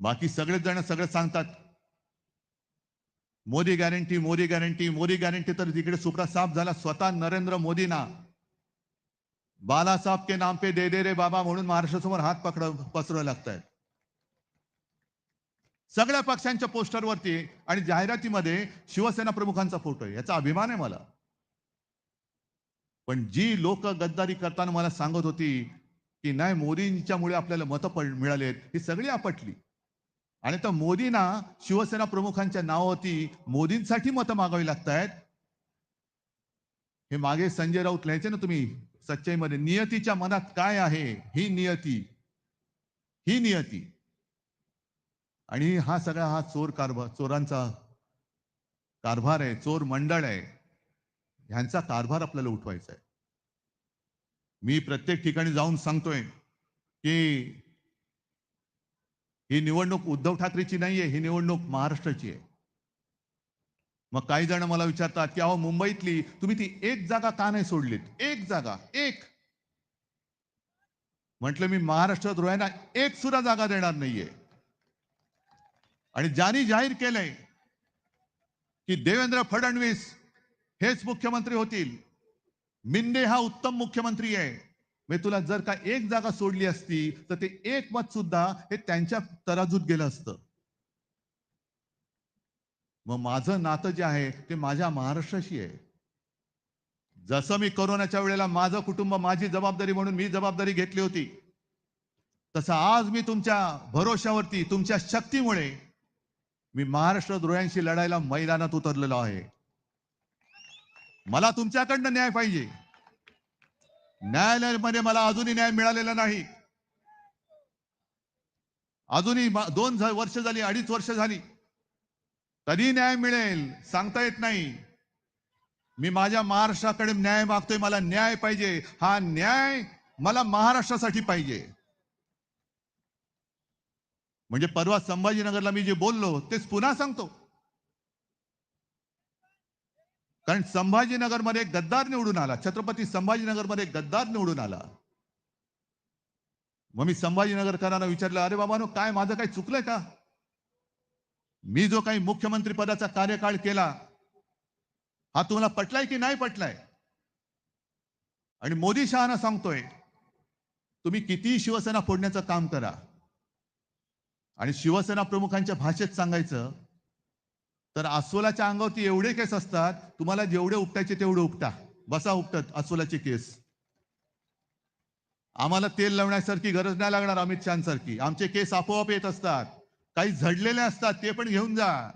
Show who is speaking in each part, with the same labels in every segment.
Speaker 1: बाकी सगळेच जण सगळं सांगतात. Modi guarantee Modi guarantee Modi guarantee तर तिकडे सुपडा साफ झाला. स्वतः नरेंद्र मोदींना. बालासाहेब के नाम पे दे दे रे बाबा म्हणून महाराष्ट्रासमोर हात पकड पसरवावे लागत आहेत सगळ्या पक्षांच्या पोस्टरवरती आणि जाहिरातीमध्ये शिवसेना प्रमुखांचा फोटो आहे. याचा अभिमान आहे मला. पण जी लोक गद्दारी करताना मला सांगत होती की नाही मोदींच्यामुळे आपल्याला मतं पड मिळालेत. ही सगळी आपटली. आणि तर मोदींना शिवसेना प्रमुखांच्या नावावरती मोदींसाठी मतं मागावी लागत आहेत हे मागे संजय राऊत लिहायचे ना तुम्ही सच्चाईमध्ये नियतीच्या मनात काय आहे? ही नियती. ही नियती. आणि हा सगळा हा चोर कारभार चोरांचा कारभार आहे चोर मंडळ आहे. ह्यांचा कारभार आपल्याला उठवायचा आहे. मी प्रत्येक ठिकाणी जाऊन सांगतोय की ही निवडणूक उद्धव ठाकरेची नाहीये ही निवडणूक महाराष्ट्राची आहे. मग काही जण मला विचारतात की अहो मुंबईतली तुम्ही ती एक जागा का नाही सोडलीत? एक जागा एक. म्हटलं मी महाराष्ट्रात रोह्यांना एक सुद्धा जागा देणार नाहीये. आणि ज्यांनी जाहीर केलंय की देवेंद्र फडणवीस हेच मुख्यमंत्री होतील मिंदे हा उत्तम मुख्यमंत्री आहे. मी तुला जर का एक जागा सोडली असती तर ते एक मत सुद्धा हे त्यांच्या तराजूत गेलं असतं. मग माझं नातं जे आहे ते माझ्या महाराष्ट्राशी आहे. जसं मी कोरोनाच्या वेळेला माझं कुटुंब माझी जबाबदारी म्हणून मी जबाबदारी घेतली होती तसं आज मी तुमच्या भरोशावरती तुमच्या शक्तीमुळे मी महाराष्ट्र द्रोह्यांशी लढायला मैदानात उतरलेलो आहे. मला तुमच्याकडनं न्याय पाहिजे. न्यायालयामध्ये मला अजूनही न्याय मिळालेला नाही. अजूनही दोन वर्ष झाली अडीच वर्ष झाली. कधी न्याय मिळेल सांगता येत नाही. मी माझ्या महाराष्ट्राकडे न्याय मागतोय मला न्याय पाहिजे. हा न्याय मला महाराष्ट्रासाठी पाहिजे. म्हणजे परवा संभाजीनगरला मी जे बोललो तेच पुन्हा सांगतो. कारण संभाजीनगरमध्ये एक गद्दार निवडून आला. छत्रपती संभाजीनगरमध्ये एक गद्दार निवडून आला. मग मी संभाजीनगरकरांना विचारलं अरे बाबानो काय माझं काही चुकलंय का? मी जो काही मुख्यमंत्री पदाचा कार्यकाळ केला हा तुम्हाला पटलाय की नाही पटलाय? आणि मोदी शहाना सांगतोय तुम्ही किती शिवसेना फोडण्याचं काम करा आणि शिवसेना प्रमुखांच्या भाषेत सांगायचं तर अस्वलाच्या अंगावरती एवढे केस असतात तुम्हाला जेवढे उपटायचे तेवढे उपटा. बसा उपटत अस्वलाचे केस. आम्हाला तेल लावण्यासारखी गरज नाही लागणार अमित शहासारखी. आमचे केस आपोआप येत असतात. काही झडलेले असतात ते पण घेऊन जा.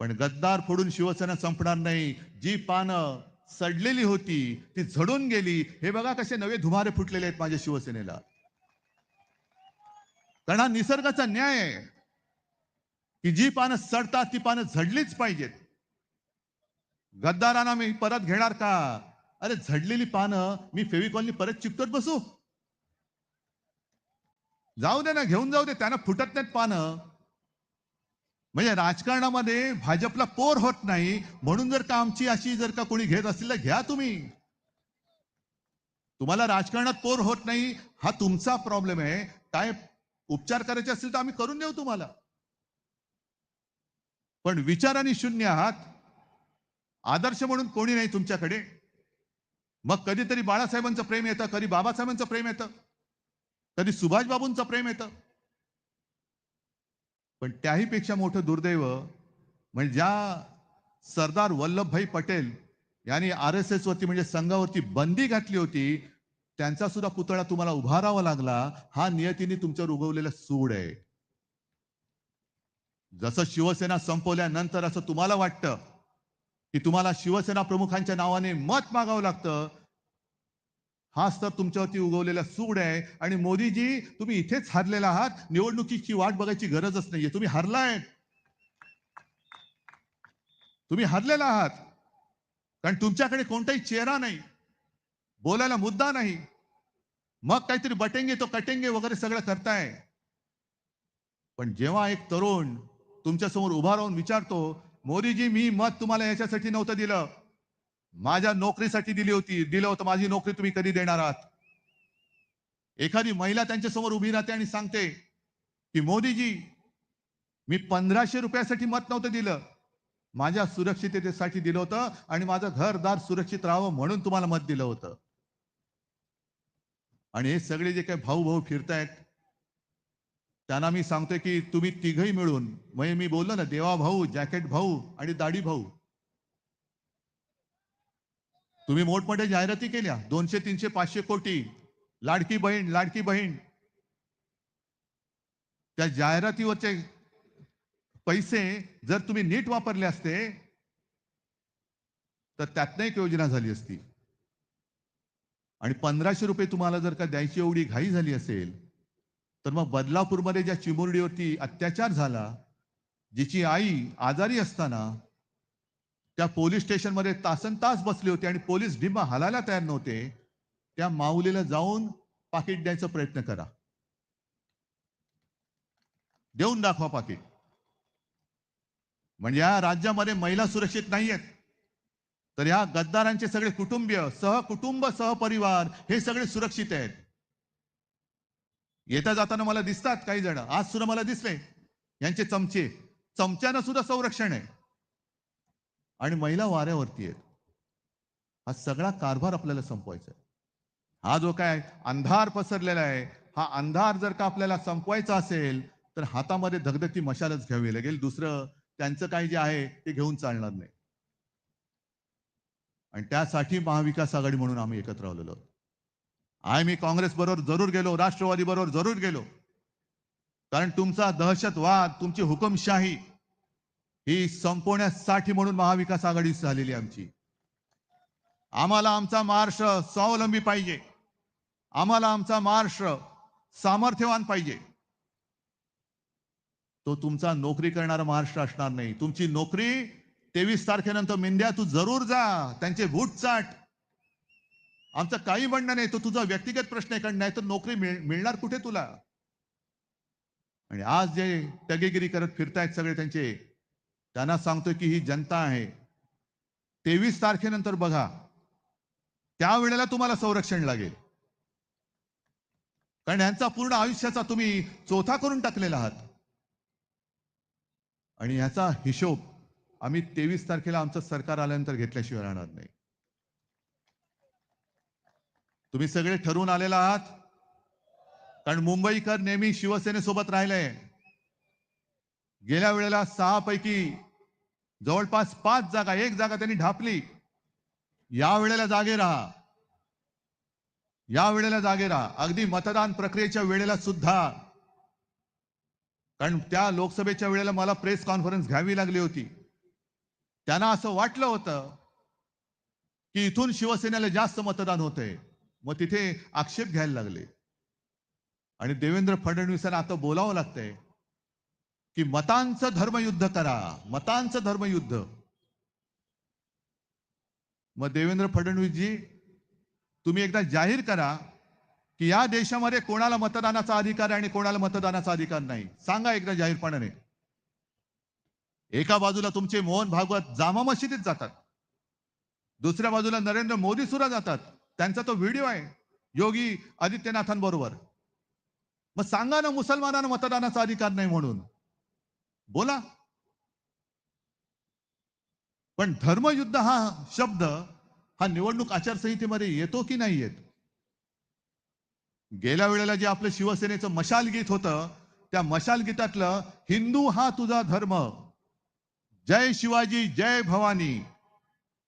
Speaker 1: पण गद्दार फोडून शिवसेना संपणार नाही. जी पानं सडलेली होती ती झडून गेली. हे बघा कसे नवे धुमारे फुटलेले आहेत माझ्या शिवसेनेला. कारण हा निसर्गाचा न्याय आहे. की जी पानं सडतात ती पानं झडलीच पाहिजेत. गद्दारांना मी परत घेणार का? अरे झडलेली पानं मी फेविकॉलनी परत चिकटत बसू? जाऊ दे ना घेऊन जाऊ दे त्यांना फुटत नाहीत पानं. म्हणजे राजकारणामध्ये भाजपला पोर होत नाही म्हणून जर का आमची अशी जर का कोणी घेत असेल तर घ्या तुम्ही. तुम्हाला राजकारणात पोर होत नाही हा तुमचा प्रॉब्लेम आहे. काय उपचार करायचे असतील तर आम्ही करून देऊ तुम्हाला. पण विचाराने शून्य आहात. आदर्श म्हणून कोणी नाही तुमच्याकडे. मग कधीतरी बाळासाहेबांचं प्रेम येतं कधी बाबासाहेबांचं प्रेम येतं कधी सुभाषबाबूंचं प्रेम येतं. पण त्याही पेक्षा मोठं दुर्दैव म्हणजे ज्या सरदार वल्लभभाई पटेल यांनी आर एस एस वरती म्हणजे संघावरती बंदी घातली होती त्यांचा सुद्धा पुतळा तुम्हाला उभारावा लागला. हा नियतीने तुमच्यावर उगवलेला सूड आहे. जसं शिवसेना संपवल्यानंतर असं तुम्हाला वाटतं की तुम्हाला शिवसेना प्रमुखांच्या नावाने मत मागावं लागतं? हाच तर तुमच्यावरती उगवलेला सूड आहे. आणि मोदीजी तुम्ही इथेच हरलेला आहात. निवडणुकीची वाट बघायची गरजच नाहीये. तुम्ही हरलाय. तुम्ही हरलेला आहात. कारण तुमच्याकडे कोणताही चेहरा नाही. बोलायला मुद्दा नाही. मग काहीतरी बटेंगे तो कटेंगे वगैरे सगळं करताय. पण जेव्हा एक तरुण तुमच्यासमोर उभा राहून विचारतो मोदीजी मी मत तुम्हाला याच्यासाठी नव्हतं दिलं. माझ्या नोकरीसाठी दिली होती. दिलं होतं. माझी नोकरी तुम्ही कधी देणार आहात? एखादी महिला त्यांच्यासमोर उभी राहते आणि सांगते की मोदीजी मी पंधराशे रुपयासाठी मत नव्हतं दिलं. माझ्या सुरक्षिततेसाठी दिलं होतं आणि माझं घरदार सुरक्षित राहावं म्हणून तुम्हाला मत दिलं होतं. आणि हे सगळे जे काही भाऊ भाऊ फिरतायत त्यांना मी सांगतोय की तुम्ही तिघही मिळून म्हणजे मी बोललो ना देवा भाऊ जॅकेट भाऊ आणि दाढी भाऊ. तुम्ही मोठमोठ्या जाहिराती केल्या दोनशे तीनशे पाचशे कोटी. लाडकी बहीण लाडकी बहीण. त्या जाहिरातीवरचे पैसे जर तुम्ही नीट वापरले असते तर त्यातनं एक योजना झाली असती. आणि पंधराशे रुपये तुम्हाला जर का द्यायची एवढी घाई झाली असेल तर मग बदलापूरमध्ये ज्या चिमुरडीवरती अत्याचार झाला जिची आई आजारी असताना त्या पोलीस स्टेशनमध्ये तासन तास बसले होते आणि पोलीस ढिमा हलायला तयार नव्हते त्या माऊलीला जाऊन पाकिट द्यायचा प्रयत्न करा. देऊन दाखवा पाकिट. म्हणजे या राज्यामध्ये महिला सुरक्षित नाही आहेत तर या गद्दारांचे सगळे कुटुंबीय सहकुटुंब सहपरिवार हे सगळे सुरक्षित आहेत. येता जाताना मला दिसतात काही जण. आज सुद्धा मला दिसले. यांचे चमचे. चमच्यानं सुद्धा संरक्षण आहे. आणि महिला वाऱ्यावरती आहेत. हा सगळा कारभार आपल्याला संपवायचा आहे. हा जो काय अंधार पसरलेला आहे हा अंधार जर का आपल्याला संपवायचा असेल तर हातामध्ये धगधगती मशालच घ्यावी लागेल. दुसरं त्यांचं काही जे आहे ते घेऊन चालणार नाही. आणि त्यासाठी महाविकास आघाडी म्हणून आम्ही एकत्र आलेलो आहोत. आम्ही मी काँग्रेस बरोबर जरूर गेलो राष्ट्रवादी बरोबर जरूर गेलो. कारण तुमचा दहशतवाद तुमची हुकुमशाही ही संपवण्यासाठी म्हणून महाविकास आघाडी झालेली आमची. आम्हाला आमचा महाराष्ट्र स्वावलंबी पाहिजे. आम्हाला आमचा महाराष्ट्र सामर्थ्यवान पाहिजे. तो तुमचा नोकरी करणारा महाराष्ट्र असणार नाही. तुमची नोकरी तेवीस तारखेनंतर मेंद्या तू जरूर जा. त्यांचे बूट चाट आमचं काही म्हणणं नाही तो तुझा व्यक्तिगत प्रश्न आहे कारण नाही तर नोकरी मिळ- मिळणार कुठे तुला? आणि आज जे टगेगिरी करत फिरतायत सगळे त्यांचे त्यांना सांगतोय की ही जनता आहे. तेवीस तारखेनंतर बघा. त्यावेळेला तुम्हाला संरक्षण लागेल. कारण यांचा पूर्ण आयुष्याचा तुम्ही चोथा करून टाकलेला आहात. आणि याचा हिशोब आम्ही तेवीस तारखेला आमचं सरकार आल्यानंतर घेतल्याशिवाय राहणार नाही. तुम्ही सगळे ठरवून आलेला आहात? कारण मुंबईकर नेहमी शिवसेनेसोबत राहिले. गेल्या वेळेला सहा पैकी जवळपास पाच जागा एक जागा त्यांनी ढापली. या वेळेला जागे राहा. या वेळेला जागे राहा. अगदी मतदान प्रक्रियेच्या वेळेला सुद्धा. कारण त्या लोकसभेच्या वेळेला मला प्रेस कॉन्फरन्स घ्यावी लागली होती. त्यांना असं वाटलं होतं की इथून शिवसेनेला जास्त मतदान होतंय. मग तिथे आक्षेप घ्यायला लागले. आणि देवेंद्र फडणवीसांना आता बोलावं लागतंय की मतांचं धर्मयुद्ध करा मतांचं धर्मयुद्ध. मग देवेंद्र फडणवीसजी तुम्ही एकदा जाहीर करा की या देशामध्ये कोणाला मतदानाचा अधिकार आहे आणि कोणाला मतदानाचा अधिकार नाही. सांगा एकदा जाहीरपणाने. एका बाजूला तुमचे मोहन भागवत जामा मशिदीत जातात. दुसऱ्या बाजूला नरेंद्र मोदी सुद्धा जातात. त्यांचा तो व्हिडिओ आहे योगी आदित्यनाथांबरोबर मग सांगा ना मुसलमानांना मतदानाचा अधिकार नाही म्हणून. बोला. पण धर्मयुद्ध हा शब्द हा निवडणूक आचारसंहितेमध्ये येतो की नाही येत? गेल्या वेळेला जे आपलं शिवसेनेचं मशाल गीत होतं त्या मशाल गीतातलं हिंदू हा तुझा धर्म. जय शिवाजी जय भवानी.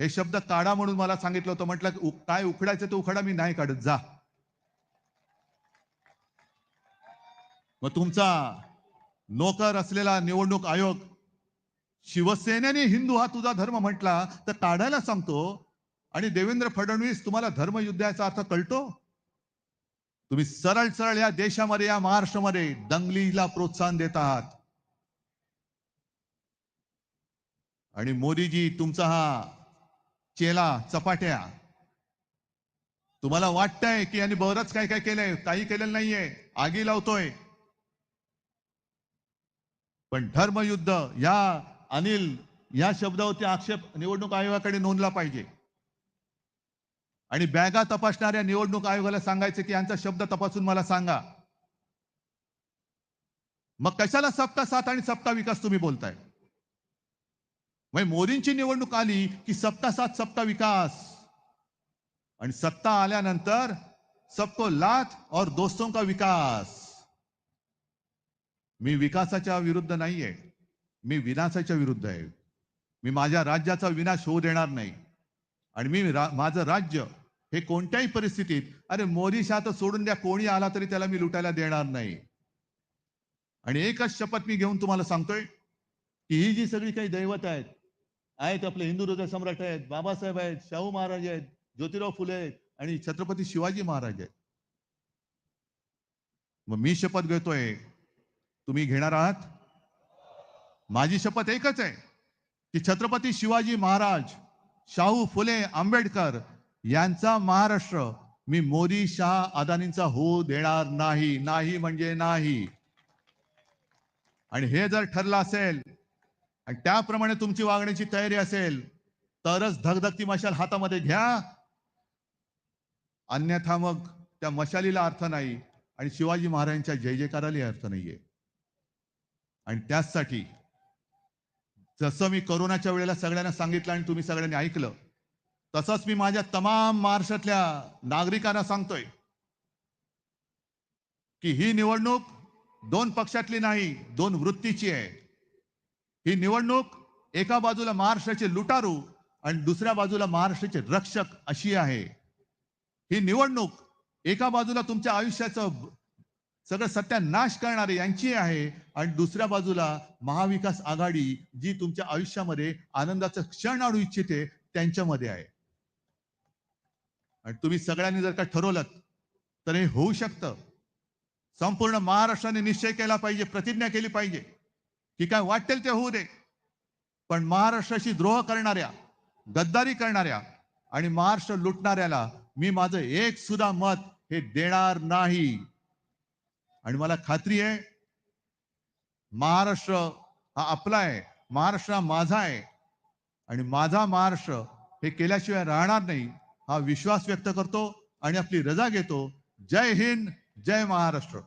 Speaker 1: हे शब्द काढा म्हणून मला सांगितलं होतं. म्हटलं काय उखडायचं तो उखडा मी नाही काढत. जा. मग तुमचा नोकर असलेला निवडणूक आयोग शिवसेनेने हिंदू हा तुझा धर्म म्हटला तर काढायला सांगतो आणि देवेंद्र फडणवीस तुम्हाला धर्मयुद्धाचा अर्थ कळतो? तुम्ही सरळ सरळ या देशामध्ये या महाराष्ट्रामध्ये दंगलीला प्रोत्साहन देत आहात आणि मोदीजी तुमचा हा चेला चपाट्या. तुम्हाला वाटतंय की यांनी बरंच काय काय केलंय काही केलेलं नाहीये आगी लावतोय. पण धर्मयुद्ध या अनिल या शब्दावरती आक्षेप निवडणूक आयोगाकडे नोंदला पाहिजे. आणि बॅगा तपासणाऱ्या निवडणूक आयोगाला सांगायचं की यांचा शब्द तपासून मला सांगा. मग कशाला सप्ता साथ आणि सप्ता विकास तुम्ही बोलताय? मग मोदींची निवडणूक आली की सप्ता साथ सप्ता विकास. आणि सत्ता आल्यानंतर सबको लाथ और दोस्तों का विकास. मी विकासाच्या विरुद्ध नाहीये. मी विनाशाच्या विरुद्ध आहे. मी माझ्या राज्याचा विनाश होऊ देणार नाही. आणि मी रा- माझं राज्य हे कोणत्याही परिस्थितीत अरे मोदी शाह तर सोडून द्या कोणी आला तरी त्याला मी लुटायला देणार नाही. आणि एकच शपथ मी घेऊन तुम्हाला सांगतोय की ही जी सगळी काही दैवत आहेत आहेत आपले हिंदू हृदय सम्राट आहेत बाबासाहेब आहेत शाहू महाराज आहेत ज्योतिराव फुले आहेत आणि छत्रपती शिवाजी महाराज आहेत. मग मी शपथ घेतोय. तुम्ही घेणार आहात? माझी शपथ एकच आहे की छत्रपती शिवाजी महाराज शाहू फुले आंबेडकर यांचा महाराष्ट्र मी मोदी शाह अदानींचा होऊ देणार नाही. नाही म्हणजे नाही. आणि हे जर ठरलं असेल आणि त्याप्रमाणे तुमची वागण्याची तयारी असेल तरच धगधगती मशाल हातामध्ये घ्या. अन्यथा मग त्या मशालीला अर्थ नाही आणि शिवाजी महाराजांच्या जय जयकारालाही अर्थ नाहीये. आणि त्याचसाठी जसं मी कोरोनाच्या वेळेला सगळ्यांना सांगितलं आणि तुम्ही सगळ्यांनी ऐकलं तसंच मी माझ्या तमाम महाराष्ट्रातल्या नागरिकांना सांगतोय की ही निवडणूक दोन पक्षातली नाही दोन वृत्तीची आहे. ही निवडणूक एका बाजूला महाराष्ट्राचे लुटारू आणि दुसऱ्या बाजूला महाराष्ट्राचे रक्षक अशी आहे. ही निवडणूक एका बाजूला तुमच्या आयुष्याचं सगळं सत्यानाश करणारे यांची आहे आणि दुसऱ्या बाजूला महाविकास आघाडी जी तुमच्या आयुष्यामध्ये आनंदाचं क्षण आणू इच्छिते त्यांच्यामध्ये आहे. आणि तुम्ही सगळ्यांनी जर का ठरवलं तर हे होऊ शकतं. संपूर्ण महाराष्ट्राने निश्चय केला पाहिजे प्रतिज्ञा केली पाहिजे. की काय वाटेल ते होऊ दे. पण महाराष्ट्राशी द्रोह करणाऱ्या गद्दारी करणाऱ्या आणि महाराष्ट्र लुटणाऱ्याला मी माझं एक सुद्धा मत हे देणार नाही. आणि मला खात्री आहे महाराष्ट्र हा आपला आहे महाराष्ट्र हा माझा आहे. आणि माझा महाराष्ट्र हे केल्याशिवाय राहणार नाही हा विश्वास व्यक्त करतो आणि आपली रजा घेतो. जय हिंद जय महाराष्ट्र.